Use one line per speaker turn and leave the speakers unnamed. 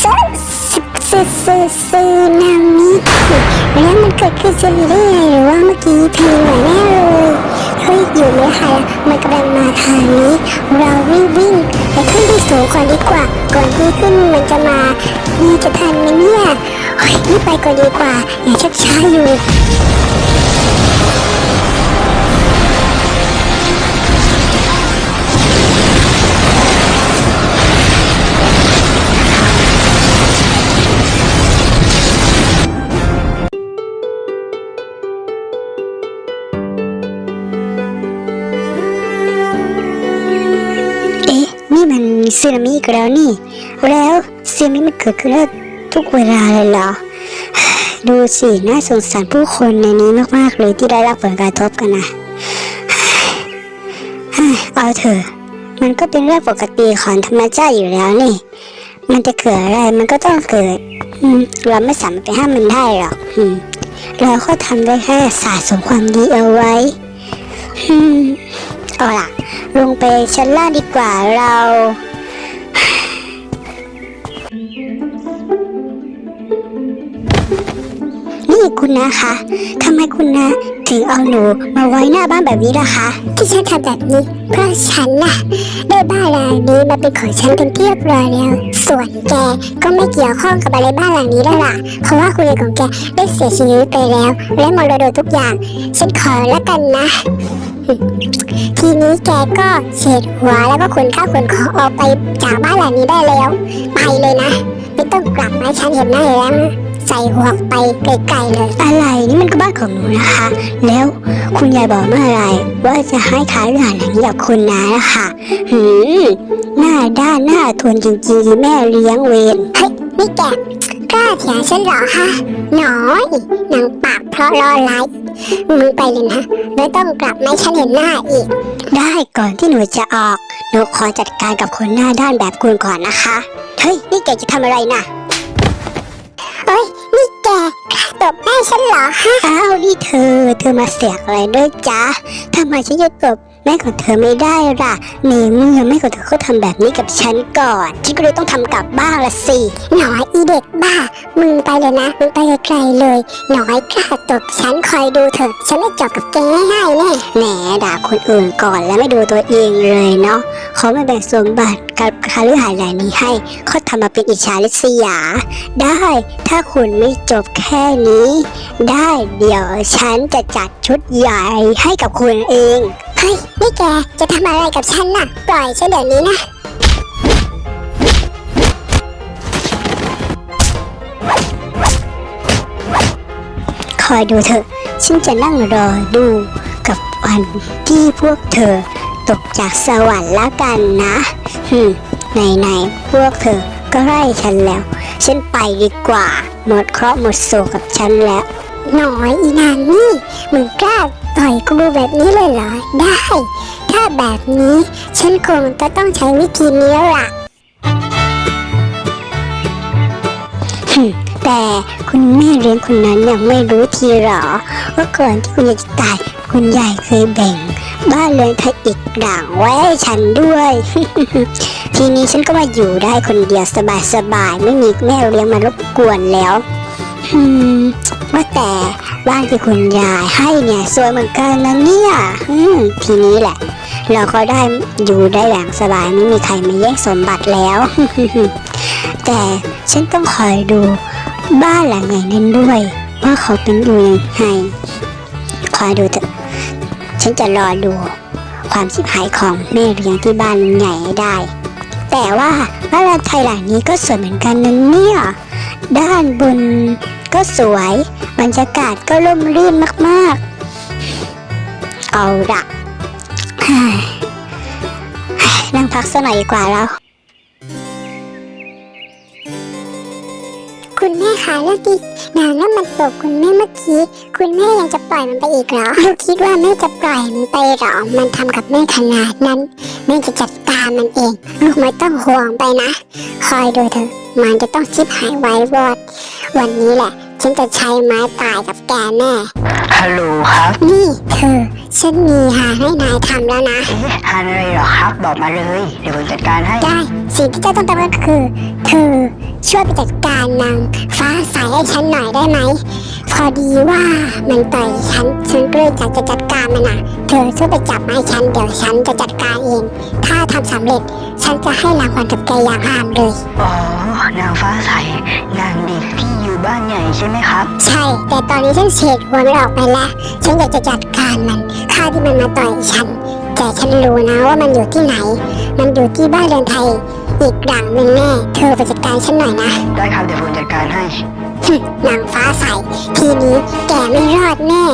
ซึซึนามิแล้วมันเกิดขึ้นจะมีได้ไงหรือว่าเมื่อกี้แผ่นดินไหวแน่เลยเฮ้ยอยู่เลยค่ะมันกำลังมาทางนี้ เรารีบวิ่งไปขึ้นที่สูงก่อนดีกว่า ก่อนที่ขึ้นมันจะมานี่จะทันไหมเนี่ยเฮ้ยรีบไปก่อนดีกว่าอย่าชักช้าอยู่ อ๊ะนี่มันสึนามิอีกแล้วนี่ แล้วสึนามิมันเกิดขึ้นได้ทุกเวลาเลยเหรอ ดูสิน่าสงสารผู้คนในนี้มากๆเลยที่ได้รับผลกระทบกันนะเอาเถอะมันก็เป็นเรื่องปกติของธรรมชาติอยู่แล้วนี่ มันจะเกิดอะไรมันก็ต้องเกิดเราไม่สามารถไปห้ามมันได้หรอกเราก็ทำได้แค่สะสมความดีเอาไว้ อืม เอาล่ะ ลงไปชั้นล่างดีกว่าเรา นี่คุณนะคะทำไมคุณนะ ถึงเอาหนูมาไว้หน้าบ้านแบบนี้ล่ะคะ ที่ฉันทำแบบนี้ เพราะฉันน่ะ ได้บ้านหลังนี้มาเป็นของฉันเป็นที่เรียบร้อยแล้ว ส่วนแกก็ไม่เกี่ยวข้องกับอะไรบ้านหลังนี้แล้วล่ะ เพราะว่าคุณยายของแกได้เสียชีวิตไปแล้ว และมรดกทุกอย่าง ฉันขอแล้วกันนะ ทีนี้แกก็เฉดหัวแล้วก็ขนข้าวขนของออกไปจากบ้านหลังนี้ได้แล้ว ไปเลยนะ ไม่ต้องกลับมาให้ฉันเห็นหน้าอีกแล้วนะใส่หัวไปไกลๆเลย อะไรนี่มันก็บ้านของหนูนะคะ แล้วคุณยายบอกเมื่อไหรว่าจะให้ขายเรื่องหลังนี้กับคุณนานะคะหืมหน้าด้านหน้าทวนจริงๆแม่เลี้ยงเวรเฮ้ยนี่แกกล้าเถียงฉันเหรอฮะน้อยนางปากเพราะรอไล่ มึงไปเลยนะไม่ต้องกลับมาให้ฉันเห็นหน้าอีก ได้ก่อนที่หนูจะออก หนูขอจัดการกับคนหน้าด้านแบบคุณก่อนนะคะ เฮ้ย นี่แกจะทำอะไรนะเอ้ย นี่แกตบแม่ฉันเหรอฮะ อ้าว นี่เธอ เธอมาเสียกอะไรด้วยจ๊ะทำไมฉันจะตบ แม่ของเธอไม่ได้ล่ะในเมื่อแม่ของเธอเขาทำแบบนี้กับฉันก่อนฉันก็เลยต้องทำกลับบ้างละสิหน่อยอีเด็กบ้า มึงไปเลยนะ มึงไปไกลๆเลยหน่อยกล้าตบฉันคอยดูเถอะ ฉันไม่จบกับแกง่ายๆแน่แหมด่าคนอื่นก่อนแล้วไม่ดูตัวเองเลยเนาะเขาไม่แบ่งสมบัติกับคาลือหายรายนี้ให้เขาทำมาเป็นอิจฉาริษยา ได้ ถ้าคุณไม่จบแค่นี้ ได้เดี๋ยวฉันจะจัดชุดใหญ่ให้กับคุณเอง เฮ้ย นี่แกจะทำอะไรกับฉันน่ะ ปล่อยฉันเดี๋ยวนี้นะ คอยดูเถอะ ฉันจะนั่งรอดูกับวันที่พวกเธอตกจากสวรรค์แล้วกันนะฮึมไหนพวกเธอก็ไล่ฉันแล้ว ฉันไปดีกว่า หมดเคราะห์หมดโศกกับฉันแล้ว หน่อยอีนางนี่มึงกล้า ต่อยกูแบบนี้เลยเหรอ ได้ ถ้าแบบนี้ ฉันคงจะต้องใช้วิธีนี้แล้วล่ะแต่คุณแม่เลี้ยงคนนั้นยังไม่รู้ทีหรอ ว่าก่อนที่คุณยายจะตายคุณยายเคยแบ่ง บ้านเรือนไทยอีกหลังไว้ให้ฉันด้วย ทีนี้ฉันก็มาอยู่ได้คนเดียวสบายๆไม่มีแม่เลี้ยงมารบกวนแล้วว่าแต่ บ้านที่คุณยายให้เนี่ยสวยเหมือนกันนะเนี่ยอืมทีนี้แหละ เราก็ได้อยู่ได้อย่างสบายไม่มีใครมาแย่งสมบัติแล้ว แต่ฉันต้องคอยดูบ้านหลังใหญ่นั้นด้วย ว่าเขาเป็นอยู่ยังไงคอยดูเถอะฉันจะรอดูความชิบหายของแม่เลี้ยงที่บ้านใหญ่ได้ แต่ว่าบ้านไทยหลังนี้ก็สวยเหมือนกันนะเนี่ยด้านบน ก็สวย บรรยากาศก็ร่มรื่นมาก ๆ เอาละเฮ้ยนั่งพักสักหน่อยดีกว่าแล้วคุณแม่คะเรื่องที่นางนั้นมันตกคุณแม่เมื่อกี้ คุณแม่ยังจะปล่อยมันไปอีกเหรอลูกคิดว่าแม่จะปล่อยมันไปเหรอ มันทำกับแม่ขนาดนั้น แม่จะจัดการมันเอง ลูกไม่ต้องห่วงไปนะ คอยดูเถอะ มันจะต้องชิบหายไว้วอด วันนี้แหละ
ฉันจะใช้ไม้ตายกับแกแน่
ฮัลโหลครับ
นี่เธอ ฉันมีหาให้นายทำแล้วนะ
เอ๊ะทานอะไรเหรอครับ บอกมาเลย เดี๋ยวผมจัดการให้
ได้ สิ่งที่เจ้าต้องทำก็คือ เธอช่วยไปจัดการนางฟ้าใสให้ฉันหน่อยได้ไหม พอดีว่ามันต่อยฉัน ฉันก็เลยอยากจะจัดการ มันนะเธอช่วยไปจับมาให้ฉันเดี๋ยวฉันจะจัดการเอง ถ้าทำสำเร็จฉันจะให้รางวัลกับแกอย่างห้ามเลย
อ๋อ นางฟ้าใส นางเด็กที่อยู่บ้านใหญ่ใช่ไหมครับ
ใช่ แต่ตอนนี้ฉันเฉดหัวมันออกไปแล้ว ฉันอยากจะจัดการมันข้าที่มันมาต่อยฉัน แต่ฉันรู้นะว่ามันอยู่ที่ไหน มันอยู่ที่บ้านเรือนไทย อีกหลังหนึ่งแน่ เธอไปจัดการฉันหน่อยนะ
ได้ครับเดี๋ยวผมจัดการให้
หึนางฟ้าใส ทีนี้แกไม่รอดแน่